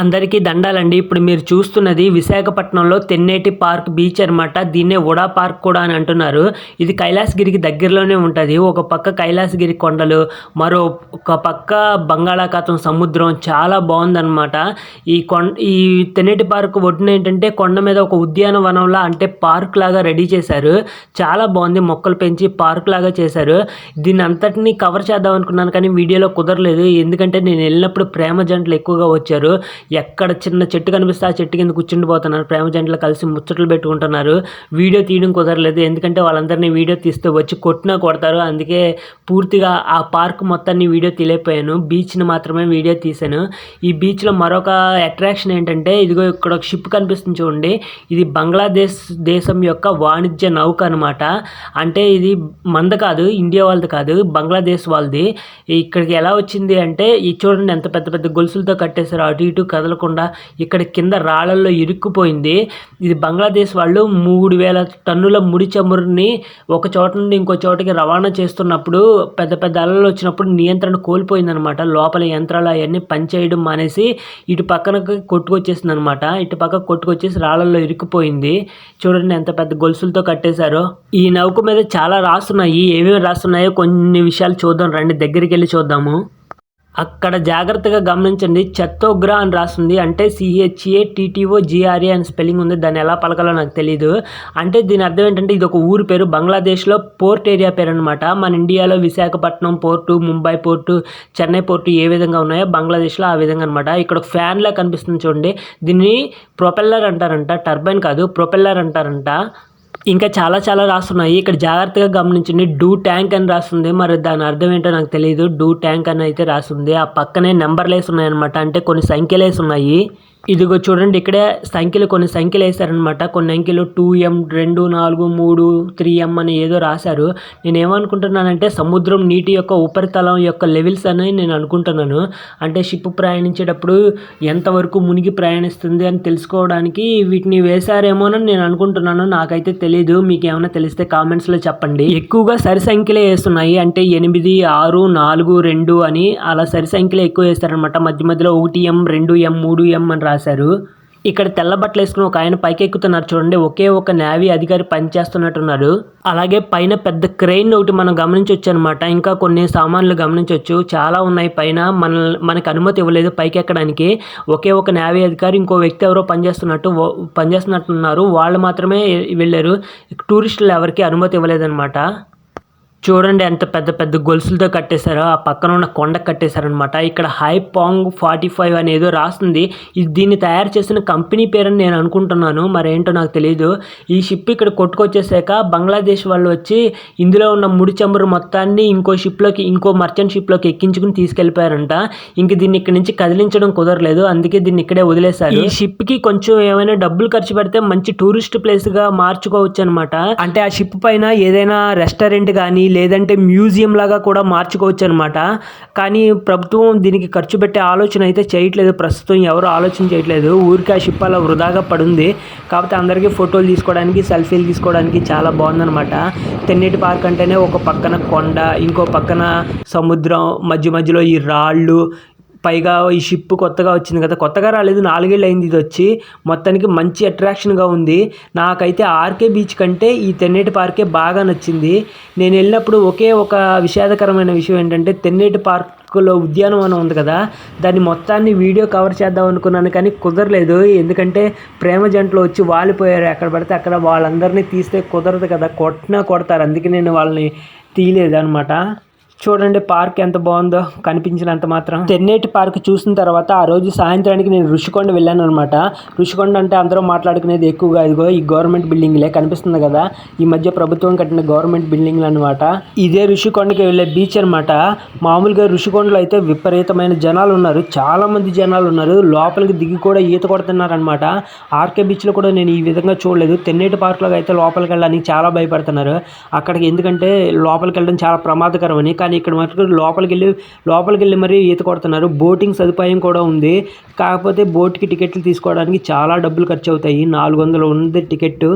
అందరికీ దండాలండి. ఇప్పుడు మీరు చూస్తున్నది విశాఖపట్నంలో తెన్నేటి పార్క్ బీచ్ అనమాట దీన్నే ఉడా పార్క్ కూడా అని అంటున్నారు. ఇది కైలాసగిరికి దగ్గరలోనే ఉంటుంది. ఒక పక్క కైలాసగిరి కొండలు మరో ఒక పక్క బంగాళాఖాతం సముద్రం చాలా బాగుందన్నమాట ఈ కొండ ఈ తెన్నేటి పార్క్ ఒడ్డున ఏంటంటే కొండ మీద ఒక ఉద్యానవనంలా అంటే పార్క్ లాగా రెడీ చేశారు. చాలా బాగుంది మొక్కలు పెంచి పార్క్ లాగా చేశారు. దీన్ని అంతటిని కవర్ చేద్దాం అనుకున్నాను కానీ వీడియోలో కుదరలేదు. ఎందుకంటే నేను వెళ్ళినప్పుడు ప్రేమ జంటలు ఎక్కువగా వచ్చారు. ఎక్కడ చిన్న చెట్టు కనిపిస్తే ఆ చెట్టు కింద కూర్చుండిపోతున్నారు. ప్రేమ జంటలు కలిసి ముచ్చట్లు పెట్టుకుంటున్నారు. వీడియో తీయడం కుదరలేదు. ఎందుకంటే వాళ్ళందరినీ వీడియో తీస్తే వచ్చి కొట్టినా కొడతారు. అందుకే పూర్తిగా ఆ పార్క్ మొత్తాన్ని వీడియో తీయలేకపోయాను. బీచ్ని మాత్రమే వీడియో తీశాను. ఈ బీచ్లో మరొక అట్రాక్షన్ ఏంటంటే ఇదిగో ఇక్కడ ఒక షిప్ కనిపిస్తుంది చూడండి. ఇది బంగ్లాదేశ్ దేశం యొక్క వాణిజ్య నౌక అనమాట అంటే ఇది మంద కాదు ఇండియా వాళ్ళది కాదు బంగ్లాదేశ్ వాళ్ళది. ఇక్కడికి ఎలా వచ్చింది అంటే ఈ చూడండి ఎంత పెద్ద పెద్ద గొలుసులతో కట్టేశారు. అటు ఇటు కదలకుండా ఇక్కడ కింద రాళ్ళల్లో ఇరుక్కుపోయింది. ఇది బంగ్లాదేశ్ వాళ్ళు మూడు వేల టన్నుల ముడి చమురుని ఒక చోట నుండి ఇంకో చోటకి రవాణా చేస్తున్నప్పుడు పెద్ద పెద్ద అలలు వచ్చినప్పుడు నియంత్రణ కోల్పోయిందనమాట. లోపల యంత్రాలు అవన్నీ పనిచేయడం మానేసి ఇటు పక్కనకి కొట్టుకొచ్చేసింది అనమాట ఇటు పక్క కొట్టుకొచ్చేసి రాళ్ళల్లో ఇరుక్కుపోయింది. చూడండి ఎంత పెద్ద గొలుసులతో కట్టేశారో. ఈ నౌక మీద చాలా రాస్తున్నాయి. ఏమేమి రాస్తున్నాయో కొన్ని విషయాలు చూద్దాం. రండి దగ్గరికి వెళ్ళి చూద్దాము. అక్కడ జాగ్రత్తగా గమనించండి. చెత్తోగ్ర అని రాస్తుంది. అంటే సిహెచ్ఏ టీటీఓ జిఆర్ఏ అని స్పెల్లింగ్ ఉంది. దాన్ని ఎలా పలకాలో నాకు తెలియదు అంటే దీని అర్థం ఏంటంటే ఇది ఒక ఊరు పేరు. బంగ్లాదేశ్లో పోర్ట్ ఏరియా పేరు అనమాట మన ఇండియాలో Visakhapatnam port Mumbai port Chennai port ఏ విధంగా ఉన్నాయో బంగ్లాదేశ్లో ఆ విధంగా అనమాట ఇక్కడ ఒక ఫ్యాన్లా కనిపిస్తుంది చూడండి. దీన్ని ప్రొపెల్లర్ అంటారంట. టర్బైన్ కాదు ప్రొపెల్లర్ అంటారంట. ఇంకా చాలా చాలా రాస్తున్నాయి. ఇక్కడ జాగ్రత్తగా గమనించండి. డూ ట్యాంక్ అని రాస్తుంది. మరి దాని అర్థం ఏంటో నాకు తెలియదు డూ ట్యాంక్ అని అయితే రాస్తుంది. ఆ పక్కనే నెంబర్లు వేసి ఉన్నాయి అనమాట అంటే కొన్ని సంఖ్యలు వేసి ఉన్నాయి ఇదిగో చూడండి ఇక్కడే సంఖ్యలు కొన్ని సంఖ్యలు వేశారనమాట కొన్ని అంకెలు టూ ఎం రెండు నాలుగు మూడు త్రీ ఎం అని ఏదో రాశారు. నేను ఏమనుకుంటున్నానంటే సముద్రం నీటి యొక్క ఉపరితలం యొక్క లెవెల్స్ అని నేను అనుకుంటున్నాను. అంటే షిప్ ప్రయాణించేటప్పుడు ఎంతవరకు మునిగి ప్రయాణిస్తుంది అని తెలుసుకోవడానికి వీటిని వేశారేమోనని నేను అనుకుంటున్నాను. నాకైతే తెలియదు మీకు ఏమైనా తెలిస్తే కామెంట్స్లో చెప్పండి. ఎక్కువగా సరి సంఖ్యలే వేస్తున్నాయి. అంటే ఎనిమిది ఆరు నాలుగు రెండు అని అలా సరి సంఖ్యలే ఎక్కువ వేస్తారనమాట మధ్య మధ్యలో ఒకటి ఎం రెండు ఎం మూడు ఎం అని రాశారు. ఇక్కడ తెల్ల బట్టలు వేసుకుని ఒక ఆయన పైకెక్కుతున్నారు. చూడండి ఒకే ఒక నేవీ అధికారి పనిచేస్తున్నట్టున్నారు అలాగే పైన పెద్ద క్రెయిన్ ఒకటి మనం గమనించవచ్చు అనమాట ఇంకా కొన్ని సామాన్లు గమనించవచ్చు చాలా ఉన్నాయి పైన. మన మనకు అనుమతి ఇవ్వలేదు పైకి ఎక్కడానికి ఒకే ఒక నేవీ అధికారి ఇంకో వ్యక్తి ఎవరో పనిచేస్తున్నట్టు పనిచేస్తున్నట్టున్నారు. వాళ్ళు మాత్రమే వెళ్ళారు. టూరిస్టులు ఎవరికి అనుమతి ఇవ్వలేదన్నమాట చూడండి ఎంత పెద్ద పెద్ద గొలుసులతో కట్టేశారో ఆ పక్కన ఉన్న కొండ కట్టేశారనమాట ఇక్కడ హై పాంగ్ ఫార్టీ ఫైవ్ అనేదో రాస్తుంది. ఇది దీన్ని తయారు చేసిన కంపెనీ పేరని నేను అనుకుంటున్నాను. మరేంటో నాకు తెలియదు ఈ షిప్ ఇక్కడ కొట్టుకొచ్చేసాక బంగ్లాదేశ్ వాళ్ళు వచ్చి ఇందులో ఉన్న ముడి చమురు మొత్తాన్ని ఇంకో షిప్లోకి ఇంకో మర్చెంట్ షిప్లోకి ఎక్కించుకుని తీసుకెళ్ళిపోయారంట. ఇంక దీన్ని ఇక్కడ నుంచి కదిలించడం కుదరలేదు. అందుకే దీన్ని ఇక్కడే వదిలేశారు. ఈ షిప్కి కొంచెం ఏమైనా డబ్బులు ఖర్చు పెడితే మంచి టూరిస్ట్ ప్లేస్గా మార్చుకోవచ్చు అనమాట అంటే ఆ షిప్ పైన ఏదైనా రెస్టారెంట్ కానీ లేదంటే మ్యూజియం లాగా కూడా మార్చుకోవచ్చు అనమాట కానీ ప్రభుత్వం దీనికి ఖర్చు పెట్టే ఆలోచన అయితే చేయట్లేదు. ప్రస్తుతం ఎవరు ఆలోచన చేయట్లేదు. ఊరికి ఆ షిప్ అలా వృధాగా పడుంది. కాకపోతే అందరికీ ఫోటోలు తీసుకోవడానికి సెల్ఫీలు తీసుకోవడానికి చాలా బాగుందనమాట తెన్నేటి పార్క్ అంటేనే ఒక పక్కన కొండ ఇంకో పక్కన సముద్రం మధ్య మధ్యలో ఈ రాళ్ళు పైగా ఈ షిప్ కొత్తగా వచ్చింది కదా. కొత్తగా రాలేదు నాలుగేళ్ళు అయింది ఇది వచ్చి మొత్తానికి మంచి అట్రాక్షన్గా ఉంది. నాకైతే ఆర్కే బీచ్ కంటే ఈ తెన్నేటి పార్కే బాగా నచ్చింది. నేను వెళ్ళినప్పుడు ఒకే ఒక విషాదకరమైన విషయం ఏంటంటే తెన్నేటి పార్కులో ఉద్యానవనం ఉంది కదా. దాన్ని మొత్తాన్ని వీడియో కవర్ చేద్దాం అనుకున్నాను కానీ కుదరలేదు. ఎందుకంటే ప్రేమ జంటలు వచ్చి వాలిపోయారు. ఎక్కడ పడితే అక్కడ వాళ్ళందరినీ తీస్తే కుదరదు కదా. కొట్టినా కొడతారు. అందుకే నేను వాళ్ళని తీయలేదు అనమాట చూడండి పార్క్ ఎంత బాగుందో కనిపించినంత మాత్రం. తెన్నేటి పార్క్ చూసిన తర్వాత ఆ రోజు సాయంత్రానికి నేను ఋషికొండ వెళ్ళాను అనమాట ఋషికొండ అంటే అందరూ మాట్లాడుకునేది ఎక్కువగా ఇదిగో ఈ గవర్నమెంట్ బిల్డింగ్లే కనిపిస్తుంది కదా. ఈ మధ్య ప్రభుత్వం కట్టిన గవర్నమెంట్ బిల్డింగ్లు అనమాట ఇదే ఋషికొండకి వెళ్ళే బీచ్ అనమాట మామూలుగా ఋషికొండలో అయితే విపరీతమైన జనాలు ఉన్నారు. చాలా మంది జనాలు ఉన్నారు. లోపలికి దిగి కూడా ఈత కొడుతున్నారనమాట ఆర్కే బీచ్లో కూడా నేను ఈ విధంగా చూడలేదు. తెన్నేటి పార్క్లో అయితే లోపలికి వెళ్ళడానికి చాలా భయపడుతున్నారు. అక్కడికి ఎందుకంటే లోపలికి వెళ్ళడం చాలా ప్రమాదకరం అని కానీ ఇక్కడ మటుకు లోపలికి వెళ్ళి లోపలికి వెళ్ళి మరీ ఈత కొడుతున్నారు. బోటింగ్ సదుపాయం కూడా ఉంది. కాకపోతే బోట్కి టికెట్లు తీసుకోవడానికి చాలా డబ్బులు ఖర్చు అవుతాయి నాలుగు వందలు ఉంది టికెట్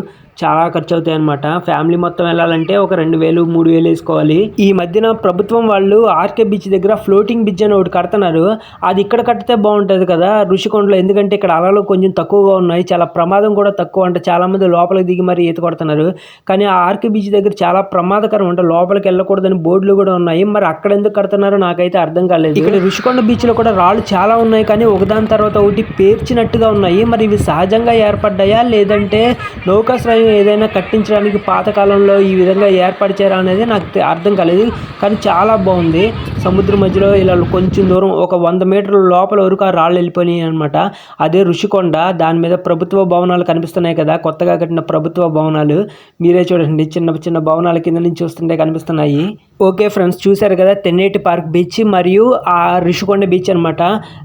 చాలా ఖర్చు అవుతాయి అనమాట ఫ్యామిలీ మొత్తం వెళ్ళాలంటే ఒక రెండు వేలు మూడు వేలు వేసుకోవాలి. ఈ మధ్యన ప్రభుత్వం వాళ్ళు ఆర్కే బీచ్ దగ్గర ఫ్లోటింగ్ బ్రిడ్జ్ అని ఒకటి కడుతున్నారు. అది ఇక్కడ కడితే బాగుంటుంది కదా ఋషికొండలో ఎందుకంటే ఇక్కడ అలలు కొంచెం తక్కువగా ఉన్నాయి. చాలా ప్రమాదం కూడా తక్కువ అంటే చాలామంది లోపలికి దిగి మరి ఈత కొడుతున్నారు. కానీ ఆ ఆర్కే బీచ్ దగ్గర చాలా ప్రమాదకరం అంటే లోపలికి వెళ్ళకూడదని బోర్డులు కూడా ఉన్నాయి. మరి అక్కడ ఎందుకు కడుతున్నారో నాకైతే అర్థం కాలేదు. ఇక్కడ ఋషికొండ బీచ్లో కూడా రాళ్ళు చాలా ఉన్నాయి. కానీ ఒకదాని తర్వాత ఒకటి పేర్చినట్టుగా ఉన్నాయి. మరి ఇవి సహజంగా ఏర్పడ్డాయా? లేదంటే నౌకాశ్రయం ఏదైనా కట్టించడానికి పాతకాలంలో ఈ విధంగా ఏర్పరిచారా అనేది నాకు అర్థం కాలేదు. కానీ చాలా బాగుంది. సముద్రం మధ్యలో ఇలా కొంచెం దూరం ఒక వంద మీటర్ల లోపల వరకు ఆ రాళ్ళు వెళ్ళిపోయినాయి అనమాట అదే ఋషికొండ దాని మీద ప్రభుత్వ భవనాలు కనిపిస్తున్నాయి కదా కొత్తగా కట్టిన ప్రభుత్వ భవనాలు. మీరే చూడండి చిన్న చిన్న భవనాల కింద నుంచి చూస్తుంటే కనిపిస్తున్నాయి. ఓకే ఫ్రెండ్స్ చూశారు కదా తెన్నేటి పార్క్ బీచ్ మరియు ఆ ఋషికొండ బీచ్ అనమాట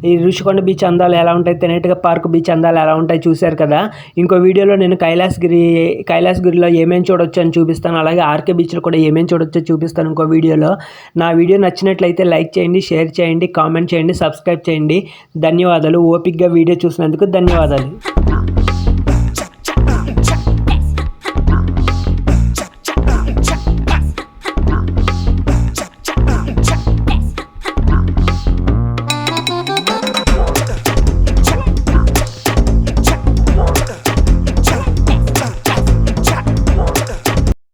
ఈ ఋషికొండ బీచ్ అందాలు ఎలా ఉంటాయి తెన్నేటిగా పార్క్ బీచ్ అందాలు ఎలా ఉంటాయి చూశారు కదా. ఇంకో వీడియోలో నేను కైలాసగిరి కైలాసగిరిలో ఏమేమి చూడొచ్చు అని చూపిస్తాను అలాగే ఆర్కే బీచ్లో కూడా ఏమేమి చూడొచ్చో చూపిస్తాను ఇంకో వీడియోలో. నా వీడియో నచ్చినట్లయితే లైక్ చేయండి షేర్ చేయండి కామెంట్ చేయండి సబ్స్క్రైబ్ చేయండి. ధన్యవాదాలు. ఓపిక్గా వీడియో చూసినందుకు ధన్యవాదాలు.